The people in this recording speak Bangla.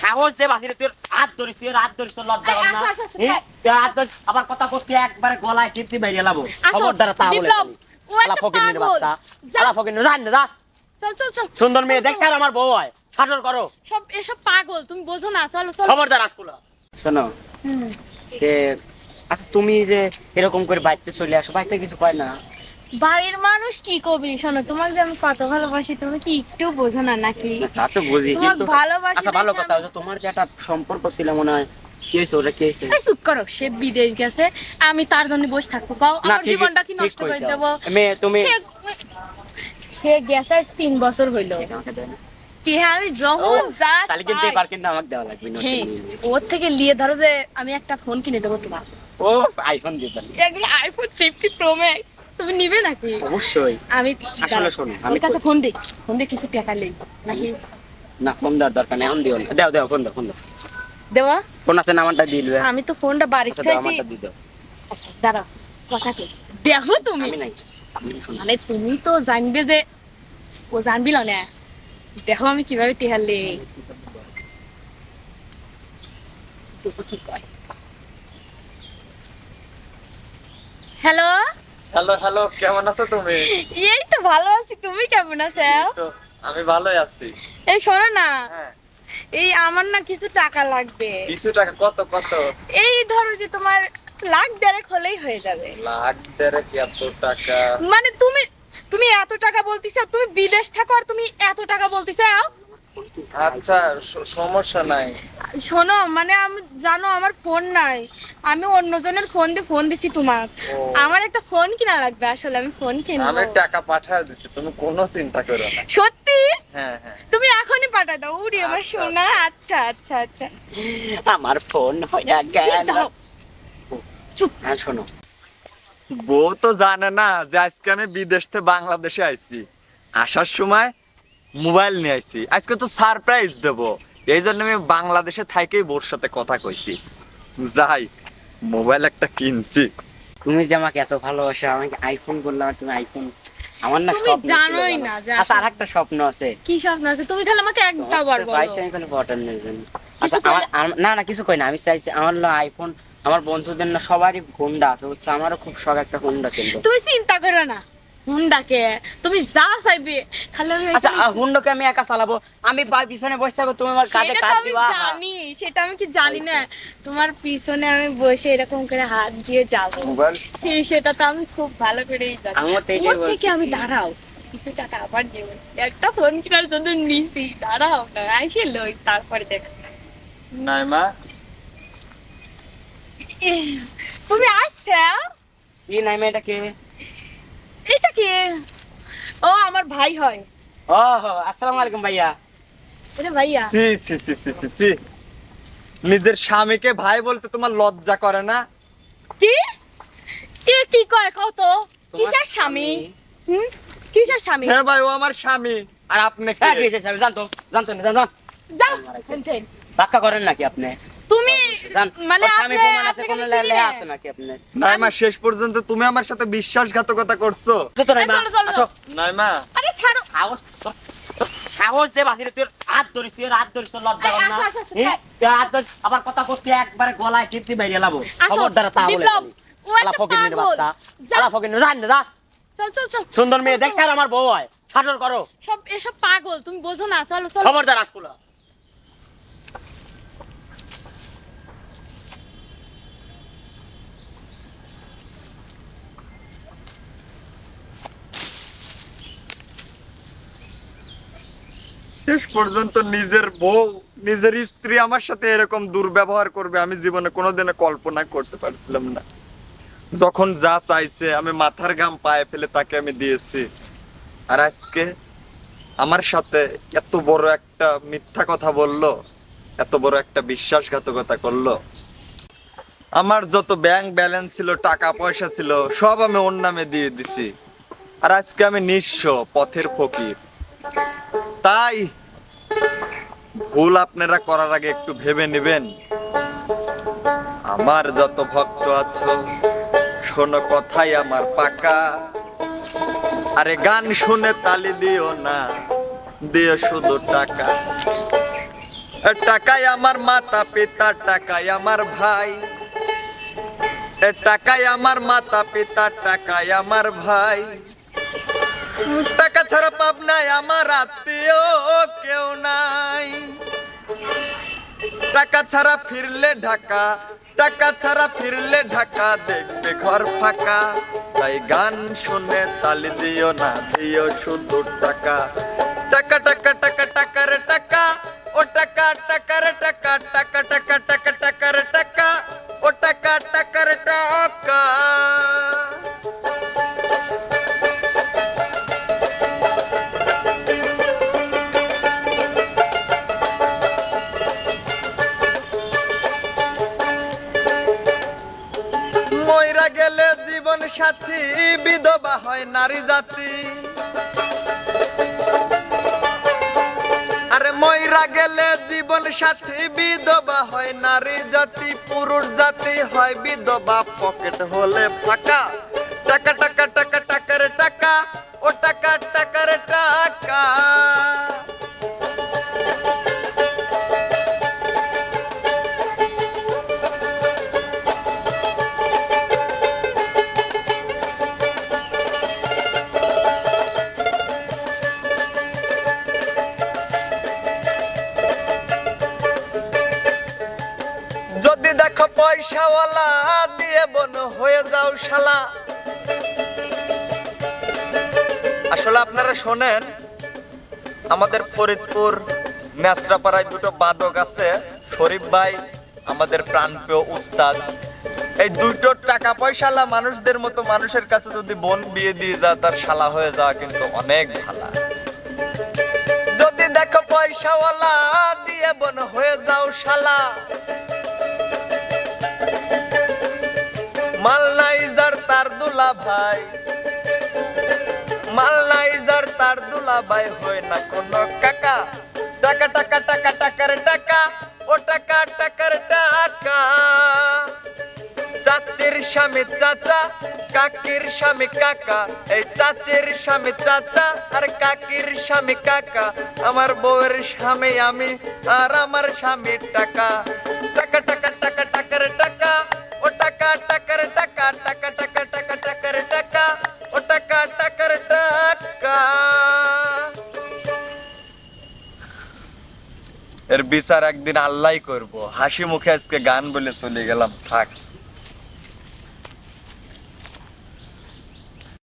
সাহস দে বাহিরে তুই হাত ধরিস তুই হাত ধরিস তোর লজ্জা না। তুই হাত ধরিস আবার কথা করতে একবারে গলায় বাইরে লাবো। খবর তা বলে আলা ফকির। বাচ্চা আলা ফকির জান না যা। চল চল চল। সুন্দর মেয়ে দেখছ আর আমার বউ হয়। শাসন করো। সব এসব পাগল তুমি বোঝো না। চলো চলো। খবরদার আসকুলা। শোনো আচ্ছা তুমি যে এরকম করে বাড়িতে চলে আসো বাড়িতে কিছু পায় না। বাড়ির মানুষ কি কবি? শোনো তোমাকে যে আমি কত ভালোবাসি তুমি কি একটু বোঝো না নাকি? তা তো বুঝি কিন্তু ভালোবাসি আচ্ছা ভালো কথা তোমার যে একটা সম্পর্ক ছিল মনে হয় কি হয়েছে ওটা কি হয়েছে? চুপ করো সে বিদেশ গেছে আমি তার জন্য বসে থাকব কাও আমার জীবনটা কি নষ্ট করে। দেবো? মেয়ে তুমি সে গেছে আজ তিন বছর হইল। কি আমি যখন যা তাহলে কিন্তু চাই- এবার কিন্তু আমাকে দেওয়া লাগবে হ্যাঁ ওর থেকে নিয়ে ধরো যে আমি একটা ফোন কিনে দেবো তোমার। ও আইফোন এগুলো আইফোন ফিফটি প্রো ম্যাক্স তুমি নিবে নাকি? অবশ্যই। আমি আসলে শোনো, আমি কাছে ফোন দিই। ফোন কিছু টাকা নেই নাকি? না ফোন দেওয়ার দরকার নেই এখন দিও না। দেও দেও ফোন দাও ফোন দাও। দেওয়া? ফোন আছে না আমারটা দিয়ে দিবে। আমি তো ফোনটা বাড়ি আচ্ছা খাইছি আচ্ছা দাঁড়াও কথা কি দেখো তুমি। আমি নাই। মানে তুমি তো জানবে যে ও জানবিল না। দেখো আমি কীভাবে টেহালে দেখো কি করে হ্যালো? হ্যালো হ্যালো কেমন আছো তুমি? এই তো ভালো আছি তুমি কেমন আছো? আমি ভালোই আছি। এই শোনো না হ্যাঁ। এই আমার না কিছু টাকা লাগবে। কিছু টাকা কত কত? এই ধরো যে তোমার লাখ দেড়েক হলেই হয়ে যাবে। লাখ দেড়েক এত টাকা। মানে তুমি তুমি এত টাকা বলতেছো তুমি বিদেশ থাকো আর তুমি এত টাকা বলতেছো আচ্ছা সমস্যা নাই। শোনো মানে আমি জানো আমার ফোন নাই। আমি অন্যজনের ফোন দিয়ে ফোন দিছি তোমার আমার একটা ফোন কিনা লাগবে আসলে আমি ফোন আমি টাকা পাঠিয়ে দিচ্ছি তুমি কোনো চিন্তা করো না। সত্যি? হ্যাঁ হ্যাঁ। তুমি এখনই পাঠাই দাও উড়ি আমার আচ্ছা। সোনা। আচ্ছা আচ্ছা আচ্ছা। আমার ফোন হয়ে গেল। চুপ হ্যাঁ শোনো। বউ তো জানে না যে আজকে আমি বিদেশ থেকে বাংলাদেশে আইছি। আসার সময় মোবাইল নিয়ে আইছি। আজকে তো সারপ্রাইজ দেব। এই জন্য আমি বাংলাদেশে থাকেই বোর সাথে কথা কইছি। যাই মোবাইল একটা কিনছি। তুমি যে আমাকে এত ভালোবাসো আমাকে আইফোন বললাম আর তুমি আইফোন আমার না তুমি জানোই না যে আচ্ছা আসলে- আর একটা স্বপ্ন আছে। কি স্বপ্ন আছে? তুমি তাহলে আমাকে একটা বার বলো। পাইছি আমি কোনো বটন নেই জানি। আচ্ছা না? না কিছু কই না। আমি চাইছি আমার হলো আইফোন আমার বন্ধুদের না সবারই হোন্ডা আছে। বুঝছ আমারও খুব শখ একটা হোন্ডা কিনবো। তুমি চিন্তা করো না। হুন্ডাকে। তুমি যা চাইবে খালি আমি আচ্ছা হুন্ডাকে আমি একা চালাবো। আমি বা- পিছনে বসে থাকব তুমি আমার কাঁধে কাঁধ আমি দিবা। জানি সেটা আমি কি জানি না। তোমার পিছনে আমি বসে এরকম করে হাত দিয়ে যাব। মোবাইল? সে- সেটা তো আমি খুব ভালো করেই জানি। আমিও তো এটাই ওর থেকে আমি দাঁড়াও। কিছু টাকা আবার দেবো একটা ফোন কেনার জন্য নিছি দাঁড়াও না আইসে লই তারপরে দেখ নাই মা। তুমি আসছে? কি নাই মেয়েটা কে এটা কি? ও আমার ভাই হয়। ও হো, আসসালামু আলাইকুম ভাইয়া। এটা ভাইয়া। সি সি সি সি সি সি। নিজের স্বামীকে ভাই বলতে তোমার লজ্জা করে না? কি? এ কি কয় কত তোমার কিসের স্বামী? হুম? কিসের স্বামী? হ্যাঁ ভাই ও আমার স্বামী। আর আপনি কে? হ্যাঁ স্যার? জানতো জানতো না জান যাও। ধাক্কা করেন নাকি আপনি? তুমি মানে শেষ পর্যন্ত তুমি আমার সাথে বিশ্বাসঘাতকতা করছ। আরে ছাড়ো। সাহস দে বাহিরে তুই হাত ধরিস তুই হাত ধরিস তোর লজ্জা করে না। তুই হাত ধরিস আবার কথা করতে একবারে গলায় টিপতে বাইরে লাবো। দ্বারা তা বলে আলা ফকির পাগল। বাচ্চা আলা ফকির জান না যা। চল চল চল। সুন্দর মেয়ে দেখছ আর আমার বউ হয়। শাসন করো। সব এসব পাগল তুমি বোঝো না। চলো চলো। খবরদার আসকুলা শেষ পর্যন্ত নিজের বউ, নিজের স্ত্রী আমার সাথে এরকম দুর্ব্যবহার করবে, আমি জীবনে কোনোদিনও কল্পনা করতে পারছিলাম না। যখন যা চাইছে, আমি মাথার ঘাম পায়ে ফেলে তাকে আমি দিয়েছি। আর আজকে আমার সাথে এত বড় একটা মিথ্যা কথা বলল, এত বড় একটা বিশ্বাসঘাতকতা করল। আমার যত ব্যাংক ব্যালেন্স ছিল, টাকা পয়সা ছিল, সব আমি ওর নামে দিয়ে দিছি। আর আজকে আমি নিঃস্ব পথের ফকির। তাই ভুল আপনারা করার আগে একটু ভেবে নেবেন। আমার যত ভক্ত আছো, শোনো কথাই আমার পাকা। আরে গান শুনে তালি দিও না, দিও শুধু টাকা। টাকায় আমার মাতা পিতা টাকায় আমার ভাই। টাকায় আমার মাতা পিতা টাকায় আমার ভাই। ছাড়া পাবনায় আমার আত্মীয় কেউ নাই। টাকা ছাড়া ফিরলে ঢাকা, টাকা ছাড়া ফিরলে ঢাকা, দেখবে ঘর ফাঁকা। তাই গান শুনে তালি দিও না, দিও শুধু টাকা। টাকা টাকা টাকা, টাকার টাকা, ও টাকা, টাকার টাকা টাকা টাকা টাকা, টাকার টাকা, ও টাকা, টাকার টাকা। সাথী, বিধবা হয় নারী জাতি। আরে ময়রা গেলে জীবন সাথী, বিধবা হয় নারী জাতি। পুরুষ জাতি হয় বিধবা, পকেট হলে ফাঁকা। টাকা টাকা টাকা, টাকার টাকা, ও টাকা পয়সাওয়ালা দিয়ে বন হয়ে যাও শালা। আসলে আপনারা শোনেন, আমাদের ফরিদপুর ন্যাসরাপাড়ায় দুটো বাদক আছে, শরীফ ভাই, আমাদের প্রাণপ্রিয় উস্তাদ। এই দুটো টাকা পয়সালা মানুষদের মতো মানুষের কাছে যদি বোন বিয়ে দিয়ে যা তার শালা হয়ে যাওয়া কিন্তু অনেক ভালা। যদি দেখো পয়সাওয়ালা দিয়ে বোন হয়ে যাও শালা মালনাইজার তার দুলা ভাই মালনাইজার তার দুলা ভাই হয় না কোন কাকা। টাকা টাকা টাকা, টাকার টাকা, ও টাকা, টাকার টাকা। চাচির স্বামী চাচা, কাকির স্বামী কাকা। এই চাচির স্বামী চাচা আর কাকির স্বামী কাকা। আমার বউয়ের স্বামী আমি আর আমার স্বামীর টাকা। টাকা টাকা টাকা টাকার টাকা এর বিচার একদিন আল্লাহ করব। হাসি মুখে আজকে গান বলে চলে গেলাম, থাক।